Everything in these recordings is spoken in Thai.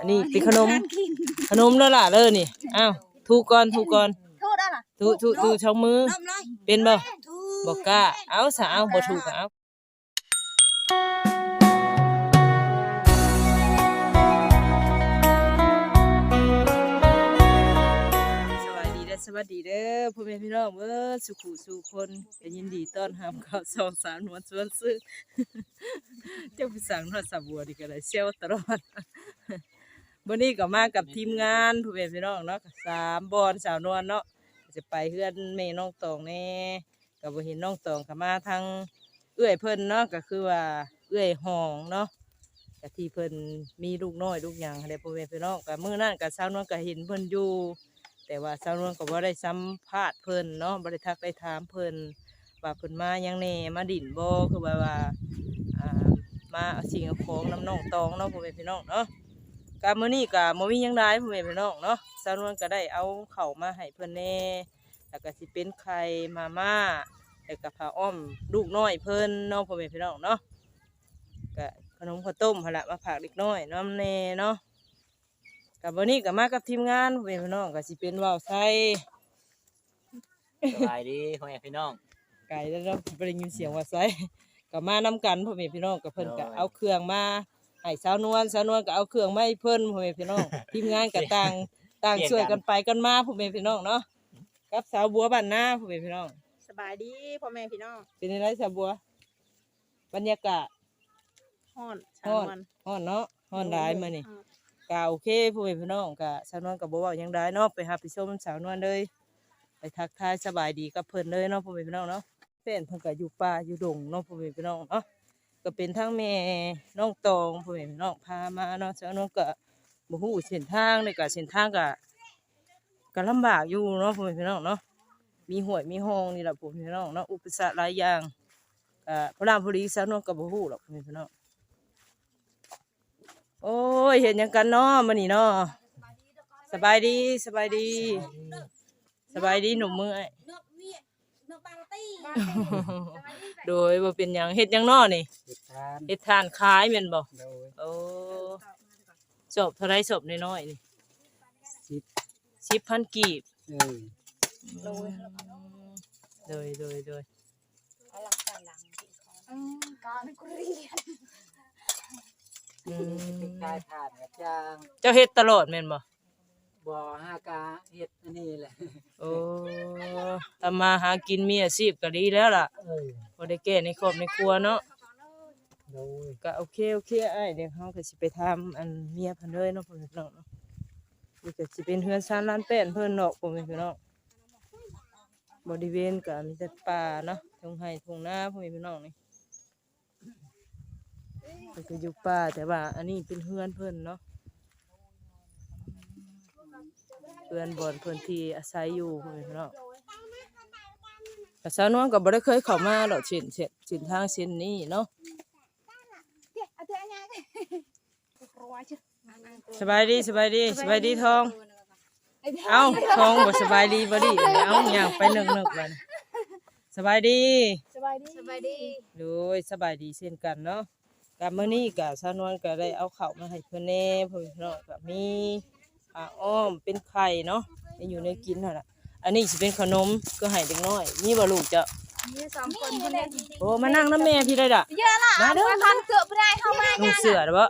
อันนี้เป็นขนม ขนมแล้วล่ะเด้อนี่ อ้าวถูกก่อนถูกก่อนโทษได้ล่ะถูถูถูช่องมือ น้ำเลยเป็นบ่ถูบ่กล้า เอาซะเอาบ่ถูกก็เอาสวัสดีเด้อสวัสดีเด้อพ่อแม่พี่น้องเบิดสุขุสู่คนก็ยินดีต้อนรับเข้าสองสามหนวดสวนซึ่ง เจ้าผู้สั่งทอดสาบัวดีก็ได้เซลตลอด วันนี้ก็มากับทีมงานพ่อแม่พี่น้องเนาะสามบอนสาวนวลเนาะจะไปเพื่อนแม่น้องตองแน่ก็บ่เห็นน้องตองก็มาทางเอื้อยเพิ่นเนาะก็คือว่าเอื้อยห้องเนาะก็ที่เพิ่นมีลูกน้อยลูกหยังให้ได้พ่อแม่พี่น้องก็มื้อนั้นก็สาวนวลก็เห็นเพิ่นอยู่ แต่ว่าสาวนวลก็บ่ได้สัมภาษณ์เพิ่นเนาะบ่ได้ทักได้ถามเพิ่นว่าเพิ่นมายังแน่มาดินบ่คือว่าว่ามาเอาสิ่งของน้ำน้องตองเนาะพ่อแม่พี่น้องเนาะ กามื้อนี้ก็บ่มีหยังได้พ่อแม่พี่น้องเนาะสาวนวลก็ได้เอาข้าวมาให้เพิ่นแหน่แล้วก็สิเป็นไข่มาม่าแล้วก็ผ้าอ้อมลูกน้อยเพิ่นเนาะพ่อแม่พี่น้องเนาะก็ขนมข้าวต้มหั่นล่ะมาฝากเด็กน้อยน้ำแน่เนาะก็มื้อนี้ก็มากับทีมงานพ่อแม่พี่น้องก็สิเป็นว่าวไทยสบายดีพ่อแม่พี่น้องไก่แล้วเนาะบ่ได้ยินเสียงว่าวไทยก็มานํกันพ่อแม่พี่น้องก็เพิ่นก็โอ้ยเอาเครื่องมา ให้สาวนวลสาวนวลก็เอาเครื่องมาให้เพิ่นพ่อแม่พี่น้องทีมงานก็ต่างต่างช่วยกันไปกันมาพ่อแม่พี่น้องเนาะกับสาวบัวบ้านนาพ่อแม่พี่น้องสบายดีพ่อแม่พี่น้องเป็นยังไงสาวบัว บรรยากาศฮ้อนชาฮ้อนวันฮ้อนเนาะฮ้อนหลายมื้อนี่กาโอเคพ่อแม่พี่น้องกะสาวนวลก็บ่เว้าหยังได้เนาะไปหาไปชมสาวนวลเลยไปทักทายสบายดีกับเพิ่นเลยเนาะพ่อแม่พี่น้องเนาะแฟนเพิ่นก็อยู่ป่าอยู่ดงเนาะพ่อแม่พี่น้องเนาะ ก็เป็นทั้งแม่น้องตองพ่อแม่พี่น้องพามาเนาะสาวนวลก็บ่ฮู้เส้นทางเลยก็เส้นทางก็ก็ลำบากอยู่เนาะพ่อแม่พี่น้องเนาะมีหวยมีห้องนี่แหละผมพี่น้องเนาะอุปสรรคหลายอย่างอ่าพระรามพรีสาวนวลกับบ่ฮู้หรอกพี่น้องโอ้ยเห็นยังกันเนาะมื้อนี้เนาะสบายดีสบายดี สบายดีหนุ่มมือไอ้นกเวีย บางตี้ โดยบ่เป็นหยังเฮ็ดหยังเนาะนี่ติดทานเฮ็ดทานขายแม่นบ่โดยโอ้ศพเท่าไรศพน้อยๆนี่สิบ10,000กีบเออโดย โดยโดยโดยการกุเรียนอืติดมทายผ่านกับจ้างเจ้าเฮ็ดตลอดแม่นบ่ บ่อห้ากาเฮ็ดอันนี้แหละโอ้ทำมาหากินมีอาชีพก็ดีแล้วล่ะเออพอได้แก้ในครอบในครัวเนาะโดยก็โอเคโอเคไอ้ายเดี๋ยวเขาก็สิไปทำอันเมียเพิ่นเลยเนาะพ่อแม่พี่น้องเนาะนี่ก็สิเป็นเฮือนซานล้านแป้นเพิ่นเนาะพ่อแม่พี่น้องบริเวณก็มีแต่ป่าเนาะทงไห้ทงนาพ่อแม่พี่น้องนี่เพิ่นก็อยู่ป่าแต่ว่า อันนี้เป็นเฮือนเพิ่นเนาะ เฮือนบ่อนเพิ่นที่อาศัยอยู่พ่อแม่พี่น้องแต่สาวนวลก็บ่ได้เคยเข้ามาดอกเส้นเส้นเส้นทางเส้นนี้เนาะเจ๊เอาเถอะยังกลัวจ้ะสบายดีสบายดีสบายดีทอง เอ้าทองบ่สบายดีบ่ดีเอ้าย่างไปนึกๆบัดสบายดีสบายดีสบายดีโดยสบายดีเช่นกันเนาะกับมื้อนี้ก็สาวนวลก็ได้เอาข้าวมาให้เพิ่นแหน่เพิ่นเนาะก็มี ผ้าอ้อมเป็นไข่เนาะให้อยู่ในกินนั่นล่ะอันนี้สิเป็นขนมก็ให้เด็กน้อยมีบ่ลูกเจ้ามีสองคนคนนี้โอ้มานั่งนำแม่พี่ได้ด่ะเยอะล่ะมาเด้อว่าคันเกือบไม่ได้เข้ามานุ่งเสื้อเด้อบ่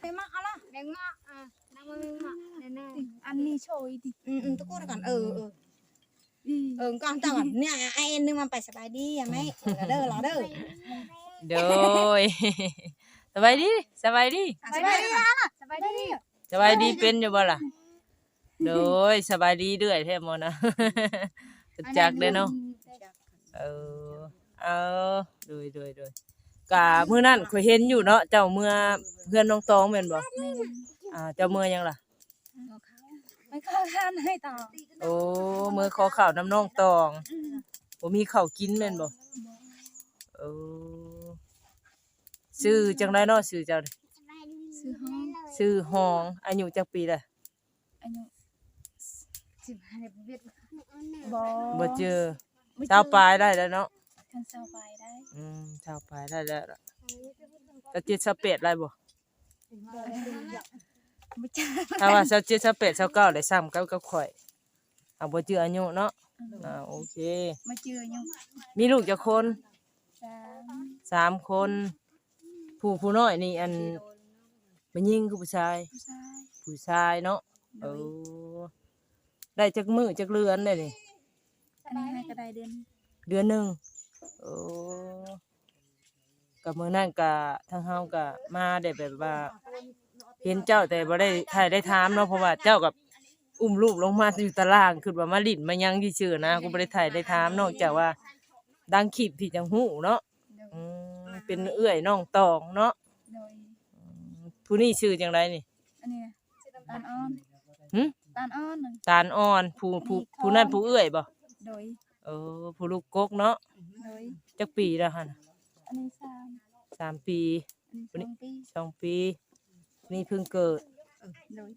ไปมาเอาล่ะแดงมาอะนั่งมามาแน่ๆอันนี้โชยดิอืมอืมตะโกนก่อนเออเออเออก่อนก่อนเนี่ยไอเอ็นนึงมันไปสบายดีอะไหมเด้อรอเด้อโดยสบายดีสบายดีสบายดีล่ะสบายดี สบายดีเป็นอยู่บ่ล่ะ โดยสบายดีเรื่อยแท้หมดนะ รู้จักเด้อเนาะ เออ เอาโดยโดยโดยกะมื้อนั้นข่อยเห็นอยู่เนาะ เจ้าเมื่อเพื่อนน้องตองแม่นบ่อ่า เจ้าเมื่อยังล่ะ ไม่เข้าทานให้ต่อโอ้เมื่อขอข้าวน้ำน้องตองบ่มีข้าวกินแม่นบ่เออชื่อจังไดเนาะชื่อเจ้านี่ซื้อห้อง ชื่อหองอายุจักปีละอายุสิบห้าเดือนบอบ่เจอชาวปลายได้แล้วเนาะกันเซาไปได้อืมชาวปลายได้แล้วล่ะตะเกียบสเปดอะไรบ่บ่จ้าถ้าว่าเจ้าเจ็ดเจ้าแปดเจ้าเก้าได้ซ้ำกับกับข่อยเอาบ่เจืออายุเนาะอ่าโอเค มาเจอยังมีลูกจักคนสามสามคน ผู้ผู้น้อยนี่อัน เป็นยิงคือผู้ชาย ผู้ชายผู้ชายเนาะเออได้จักมือจักเรือนได้นี่อันนี้ให้ก็ได้เดือนเดือนหนึ่งโอ้กับมือนั่นกะทางเฮากะมาได้แบบว่า เห็นเจ้าแต่บ่ได้ถ่ายได้ถามเนาะเพราะว่าเจ้ากับอุ้มลูกลงมาอยู่ตารางคือว่ามาลิ้นมายังชื่อๆนะกูบ่ได้ถ่ายได้ถามนอกจากว่า ดังคลิปที่จังหูเนาะโดยอืมเป็นเอื้อยน้องตองเนาะโดย ผู้นี้ชื่อจังไดนี่อันนี้นะตาลอ่อนหึตาลอ่อนนั่นตาลอ่อนผู้ผู้ผู้นั้นผู้เอื้อยบ่โดยเออผู้ลูกกกเนาะโดยจักปีแล้วหั่นน่ะอันนี้สามสามปีอันนี้สองปีสองปี นี่เพิ่งเกิดโดย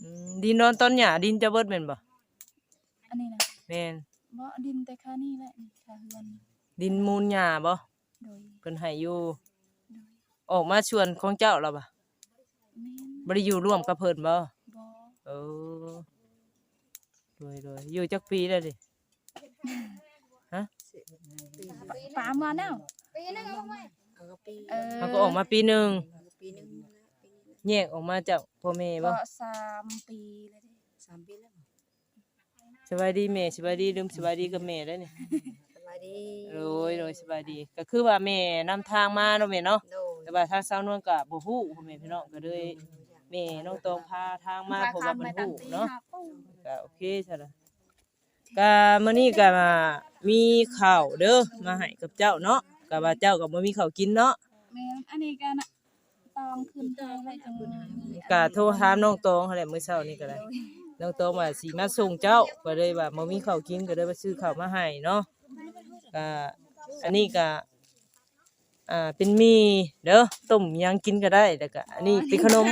อืมดินนอนต้นหญ้าดินจะเบิดแม่นบ่อันนี้นะแม่นบ่ดินแต่ค่านี่แหละนี่ค่าเฮือนดินมูลหญ้าบ่โดยเพิ่นให้อยู่โดยออกมาชวนของเจ้าแล้วบ่ แม่นบ่ได้อยู่ร่วมกับเพิ่นบ่บ่เออโดยโดยอยู่จักปีแล้วดิปามมาแล้วปีนึงเอาไว้เออเขาก็ออกมาปีหนึงปีนึงแยกออกมาจากพ่อแม่บ่ก็สามปีเลยเด้สามปีแล้วสบายดีแม่สบายดีลืมสบายดีกับแม่ได้อนี่สบายดีโดยโดยสบายดี ก็คือว่าแม่นำทางมาเนาะแม่เนาะโดย แต่ว่าทางสาวนวลก็บ่ฮู้พ่อแม่พี่น้องก็เลยแม่น้องตองพาทางมาเพราะว่าเพิ่นฮู้เนาะก็โอเคใช่ละก็มื้อนี้ก็มีข้าวเด้อมาให้กับเจ้าเนาะก็ว่าเจ้าก็บ่มีข้าวกินเนาะแม่นอันนี้กันน่ะตองขึ้นทางไว้จังก็โทรถามน้องตองหั่นแหละมื้อเช้านี้ก็ได้น้องตองว่าสิมาส่งเจ้าก็เลยว่าบ่มีข้าวกินก็เลยมาซื้อข้าวมาให้เนาะก็อันนี้ก็ อ่าเป็นหมีเด้อต้มหยังกินก็ได้แล้วก็อันนี้เป็นขนม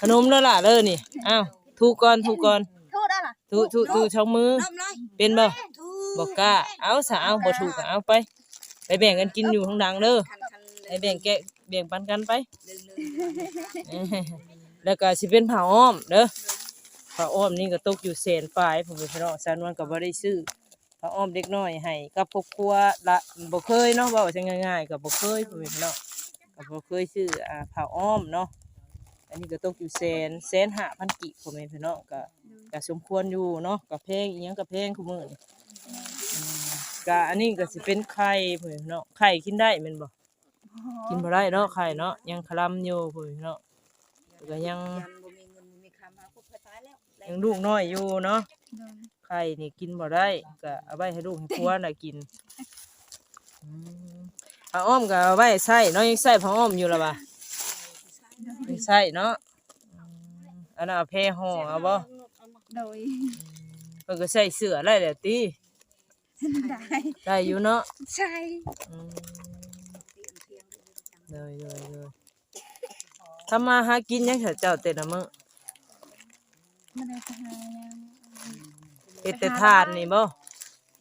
ขนมเด้อล่ะเด้อนี่อ้าวถูกก่อนถูกก่อนทูได้ล่ะถูถูถูช่องมือ น้ำเลยเป็นบ่ทูบอกกล้าเอาสาเอาบ่ถูกก็เอาไป ไปแบ่งกันกินอยู่ข้างดังเด้อ คันคันไปแบ่งแกะแบ่งปันกันไปลืมลืมแล้วก็สิเป็นผ้าอ้อมเด้อผ้าอ้อมนี่ก็ตกอยู่แสนปลายผมเป็นพี่น้องสานวนก็บ่ได้ซื้อ ผ้าอ้อมเด็กน้อยให้กับครอบครัวละบ่เคยเนาะเว้าจังง่ายๆก็บ่เคยผมเป็นพี่น้องก็บ่เคยซื้ออ่าผ้าอ้อมเนาะอันนี้ก็ตกอยู่แสนแสนห้าพันกิผมเป็นพี่น้องก็ก็สมควรอยู่เนาะก็แพงอีหยังก็แพงคุมื้อนี่ก็อันนี้ก็สิเป็นไข่เพิ่นเนาะไข่กินได้แม่นบ่กินบ่ได้เนาะไข่เนาะยังคลำอยู่เพิ่นเนาะก็ยังยันบ่มีเงินบ่มีคำหาผู้ตายแล้วยังลูกน้อยอยู่เนาะ ไข่นี่กินบ่ได้ก็เอาไว้ให้ลูกให้ผัวน่ะกินอืมผ้าอ้อมก็เอาไว้ใส่เนาะยังใส่ผ้าอ้อมอยู่ล่ะบ่ยังใส่เนาะอืมอันนั้นเอาแพร่ห่อเอาบ่โดยเพิ่นก็ใส่เสื้อได้แหละติได้ได้อยู่เนาะ ใช่อืมเลยเลยเลยทำมาหากินยังเจ้าแต่ละมื้อไม่ได้ไปหายัง เฮ็ดแต่ทานนี่บ่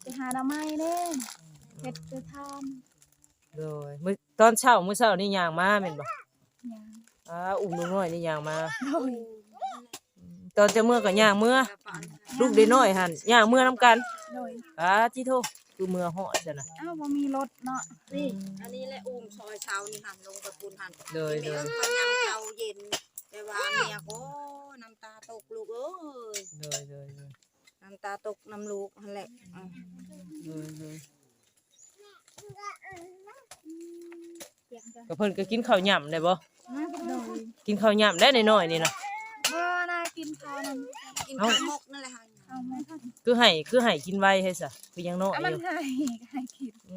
ไปหาหน่อไม้เด้เฮ็ดจะทานเลยมื้อตอนเช้ามื้อเช้านี่ย่างมาแม่นบ่ยังอ้าอุ้มลูกน้อยนี่ย่างมา โดยตอนจะมื้อก็ย่างมื้อลูกได้น้อยหั่นย่างมื้อนํกันโดยอ้าจิโทคือมื้อเหาะจังน่ะอ้าวบ่มีรถเนาะนี่อันนี้แหละอุ้มซอยเช้านี่หันลงไปปูนหันเลยเลเดี๋ยวยเขายังเช้าเย็นแต่ว่าเมียก็น้ำตาตกลูกเอ้ยเลยเลยเลย น้ำตาตกน้ำลูกนั่นแหละอืมเลยเลยก็เพิ่นก็กินข้าวหย่ํได้บ่โดยกินข้าวหย่ํได้น้อยๆนี่น่ะบ่น่ากินข้าวนั่นกินข้าวมกนั่นแหละค่ะเอาไม่ทันคือให้คือให้กินไวให้ซะคือยังน้อยอะอมันยู่ให้ให้กินอื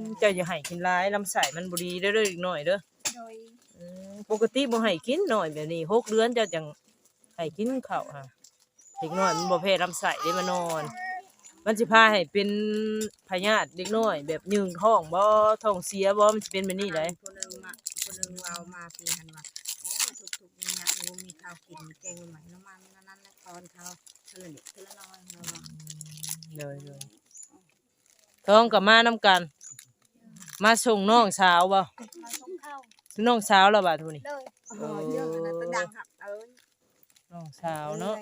มเจ้าอย่าให้กินหลายลำไส้มันบ่ดีเด้อเด้ออีกหน่อยเด้อ โดย อืมปกติบ่ให้กินหน่อยแบบนี้หกเดือนเจ้าจังให้กินข้าวค่ะ เด็กน้อยมันบ่แพ้ลำไส้เด้มันนอน มันสิพาให้เป็นพยาธิเด็กน้อย แบบยืงท้องบ่ท้องเสียบ่มันสิเป็นแบบนี้ได้คนหนึ่งมาคนหนึ่งเอามาปีหันว่าโอ้ยทุกๆนี่เนี่ยรู้มีข้าวกินแกงใหม่น้ำมันนั่นแหละตอนเขาเทละนิดเทละน้อยเราว่าเลยเลยท้องก็มานํกัน มาส่งน้องสาวบ่มาส่งข้าวน้องสาวแล้วบาดทุนี่เลยโอ้ยเยอะนะตะดังหักเอ้ยน้องสาวเนาะ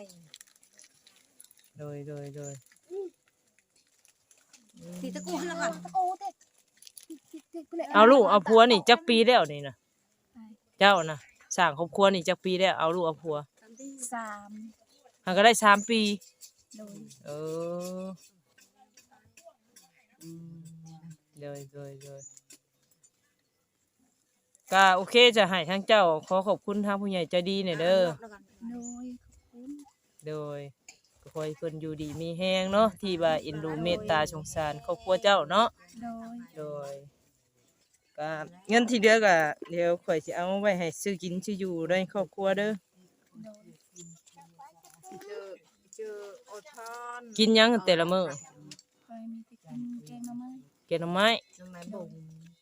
โดยโดยโดย thì tao cô nó còn tao cô thế เอาลูกเอาผัวนี่จักปีแล้วนี่นะเจ้านะสร้างครอบครัวนี่จักปีแล้วเอาลูกเอาผัวสามหาก็ได้สามปีโดยเอออืมโดยโดยโดยก็โอเคจะให้ทั้งเจ้าขอขอบคุณทางผู้ใหญ่ใจดีเนี่ยเด้อโดยข อบคุณโดยก็ขอให้เพิ่นอยู่ดีมีแฮงเนาะที่ว่าเอ็นดูเมตตาสงสารครอบครัวเจ้าเนาะโดยโดยก็เงินที่เหลือก็เดี๋ยวข่อยสิเอาไว้ให้ซื้อกินซื้ออยู่ในครอบครัวเด้อโดยเจอเจออดทนกินหยังแต่ละมื้อคอยมีแต่กินแกงหน่อไม้แกงหน่อไม้น้ำไม้บ่ง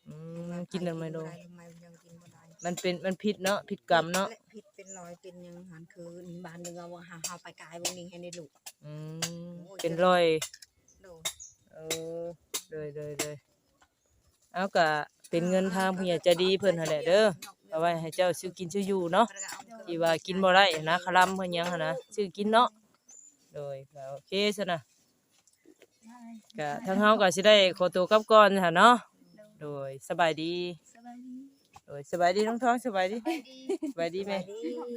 อืมกินหน่อไม้โดน้ำไม้ยังกินบ่ได้มันเป็นมันผิดเนาะผิดกรรมเนาะและผิดเป็นรอยเป็นหยังหันคือบ้านหนึงเอาว่าหาเฮาไปกายบ่มีให้ในลูกอื มเป็นรอย โดนเออเลยเลยเลยเอากะเป็นเงินทางผู้ใหญ่ใจดีเพิ่นหั่นแหละเด้อเอาไว้ให้เจ้าซื้อกินซื้ออยู่เนาะที่ว่ากินบ่ได้นะคลำเพิ่นหยังหั่นนะซื้อกินเนาะโดยก็โอเคซะนะก็ทางเฮาก็สิได้ขอตัวกลับก่อนหั่นเนาะโดยสบายดี สบายดีโดยสบายดีน้องท้องสบายดีสบายดีแม่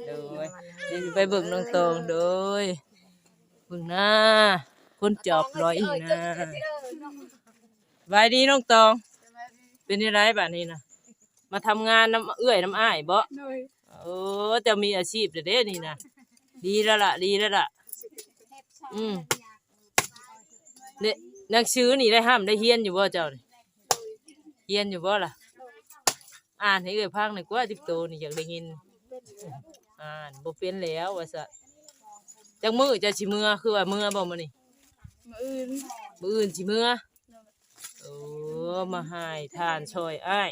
โดยเดี๋ยวสิไปเบิ่งน้องตองโดย เบิ่งหน้าคนจอบร้อยอีกนะบายดีน้องตอง เป็นยังไงบ้านี้นะมาทำงานน้ำเอื้อยน้ำอ้ายบ่โดยเออจะมีอาชีพเด้อเด้นี่นะดีแล้วล่ะ ดีแล้วล่ะ อืมเนี่ยหนักซื้อนี่ได้ห้ามได้เฮียนอยู่บ่เจ้านี่เฮียนอยู่บ่ล่ะ อ่านให้เอ้ยพังหน่อยกว่าติบโตนี่อยากได้ยิน อ่านบ่เป็นแล้วว่าซะ จังมือจะสิมือคือว่ามือบ่มื้อนี่มืออื่นมื้ออื่นสิมือโอ้มาหายทานช่วยอ้าย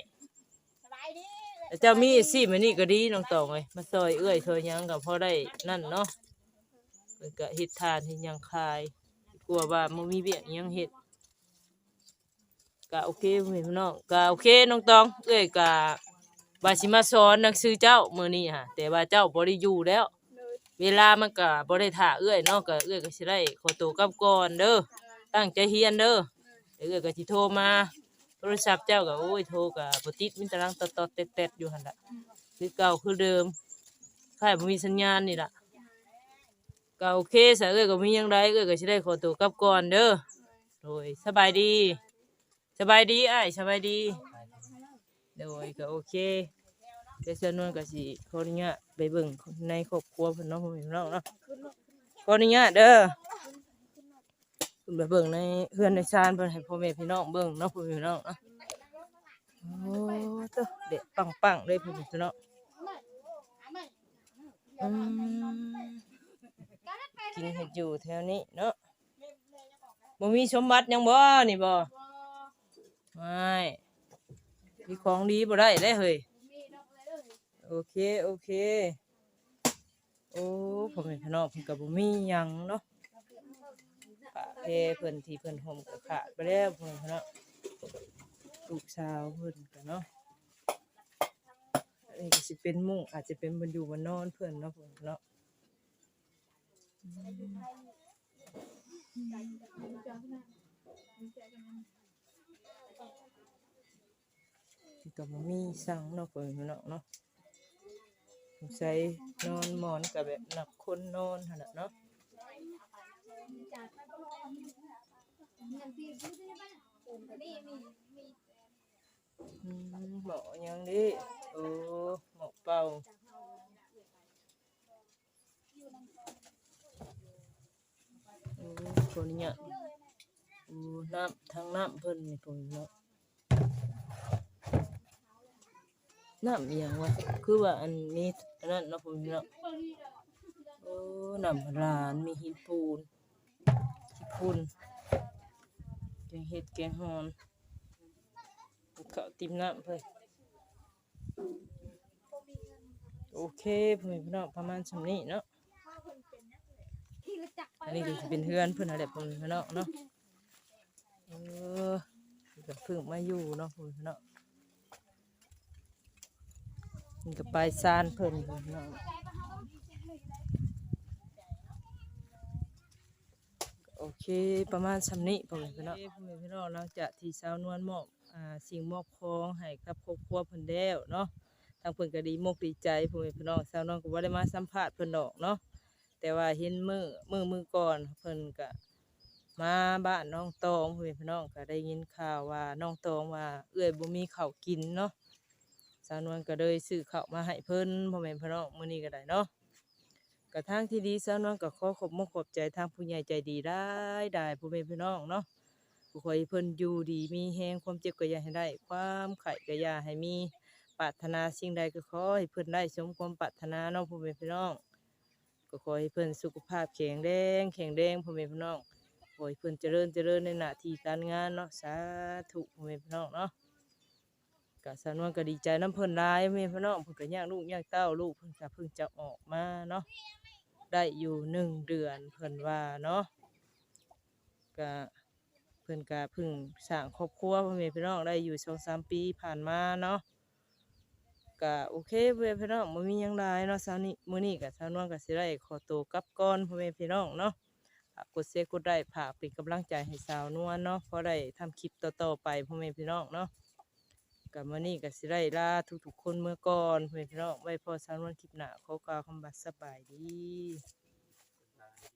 แต่เจ้ามีอาชีพอันนี้ก็ดีน้องตองเอ้ยมาซอยเอื้อยซอยหยังก็พอได้นั่นเนาะเพิ่นก็เฮ็ดทานเฮ็ดหยังขาย กลัวว่าบ่มีเวียกหยังเฮ็ดก็โอเคเพื่อนพี่น้องก็โอเคน้องตองเอ้ยก็ว่าสิมาสอนหนังสือเจ้ามื้อนี้ฮะแต่ว่าเจ้าบ่ได้อยู่แล้ว เวลามันก็บ่ได้ท่าเอื้อยเนาะก็เอื้อยก็สิได้ขอตัวกลับก่อนเด้อตั้งใจเรียนเด้อเดี๋ยวเอื้อยก็สิโทรมาโทรศัพท์เจ้าก็โอ้ยโทรก็บ่ติดมีแต่รังตอดๆแตดๆอยู่หั่นล่ะคือเก่าคือเดิมค่ายบ่มีสัญญาณนี่ล่ะก็โอเคซะเอื้อยก็มีหยังไดเอื้อยก็สิได้ขอตัวกลับก่อนเด้อโดยสบายดี สบายดีอ้ายสบายดี โดยก็โอเค เดี๋ยวเชิญนวลก็สิขออนุญาตไปเบิ่งในครอบครัวเพิ่นเนาะพ่อแม่พี่น้องเนาะขออนุญาตเด้อขึ้นไปเบิ่งในเฮือนในชานเพิ่นให้พ่อแม่พี่น้องเบิ่งเนาะพ่อแม่พี่น้องเนาะโอ้เต้อเด็ดปังๆเลยพ่อแม่พี่น้องกินเห็ดอยู่แถวนี้เนาะบ่มีสมบัติยังบ่นี่บ่ไม่มีของดีบ่ได้เลยเฮ้ย โอเค โอเค โอ้ผมเป็นพนองเพิ่นกับบ่มีหยังเนาะปะเพเพิ่นที่เพิ่นห่มก็ขาดไปแล้วเพิ่นพนองลูกสาวเพิ่นก็เนาะอันนี้ก็สิเป็นมุ้งอาจจะเป็นบนอยู่บนนอนเพิ่นเนาะเพิ่นเนาะอืมก็บ่มีสั่งเนาะเพิ่นพี่น้องเนาะ ใส่นอนหมอนกับแบบหนักคนนอนขนาดเนาะหมอยังดิโอ้หมอเป่าโอ้คนเนี่ยโอ้น้ำทางน้ำเพิ่นนี่ผมเนาะ น้ำอย่างวะคือว่าอันนี้อันนั้นเนาะผมเนาะโอ้น้ำร้านมีหินปูนขี้พุ่นแกงเห็ดแกงฮอนเขาติมน้ำเพื่อโอเคผมพี่น้องประมาณสำนี้เนาะอันนี้ก็จะเป็นเพื่อนเพื่อนอะไรผมพี่น้องเนาะเออเพิ่งมาอยู่เนาะผมพี่น้อง กับใบซานเพิ่นโอเคประมาณสำนี้ผมพี่น้องผมพี่น้องเราจะที่สาวนวลมอบอ่าสิ่งมอบคองให้ครับครบครัวเพิ่นแล้วเนาะทางเพิ่นก็ดีโมกดีใจผมพี่น้องสาวนวลก็บ่ได้มาสัมผัสเพิ่นดอกเนาะแต่ว่าเห็นมือมือมือก่อนเพิ่นก็มาบ้านน้องตองเพี่น้องก็ได้ยินข่าวว่าน้องตองว่าเอื้อยบ่มีข้าวกินเนาะ สาวนวลก็เลยซื้อข้าวมาให้เพิ่นพ่อแม่พี่น้องมื้อนี้ก็ได้เนาะกระทางที่ดีสาวนวลก็ขอขอบมกขอบใจทางผู้ใหญ่ใจดีได้ได้ผู้เป็นพี่น้องเนาะผู้คอยเพิ่นอยู่ดีมีแฮงความเจ็บก็อย่าให้ได้ ความไข่ก็อย่าให้มีปรารถนาสิ่งใดก็ขอให้เพิ่นได้สมความปรารถนาเนาะผู้เป็นพี่น้องก็ขอให้เพิ่นสุขภาพแข็งแรงแข็งแรงผู้เป็นพี่น้องขอให้เพิ่นเจริญเจริญในหน้าที่การงานเนาะสาธุผู้เป็นพี่น้องเนาะ ก็สาวนวลก็ดีใจน้ำเพิ่นหลายผู้เป็นพี่น้องเพิ่นก็ย่ากลูกย่ากเต้าลูกเพิ่นก็เพิ่งจะออกมาเนาะได้อยู่หนึ่งเดือนเพิ่นว่าเนาะก็เพิ่นก็เพึ่งสร้างครอบครัวพ่อแม่พี่น้องได้อยู่สองสามปีผ่านมาเนาะก็โอเคพ่อแม่พี่น้องบ่มียังหลายเนาะเช้านี้มื้อนี้ก็สาวนวลก็สิได้ขอตัวกลับก่อนพ่อแม่พี่น้องเนาะกดแชร์กดไลค์ฝาเป็นกำลังใจให้สาวนวลเนาะเพอได้ทำคลิปต่อๆไปพ่อแม่พี่น้องเนาะ ก็มื้อนี้ก็สิไรลาทุกๆคนเมื่อก่อนเพื่อนพี่น้องไว้พอสานวลคลิปหน้าขอกล่าวคำบัดสบายดี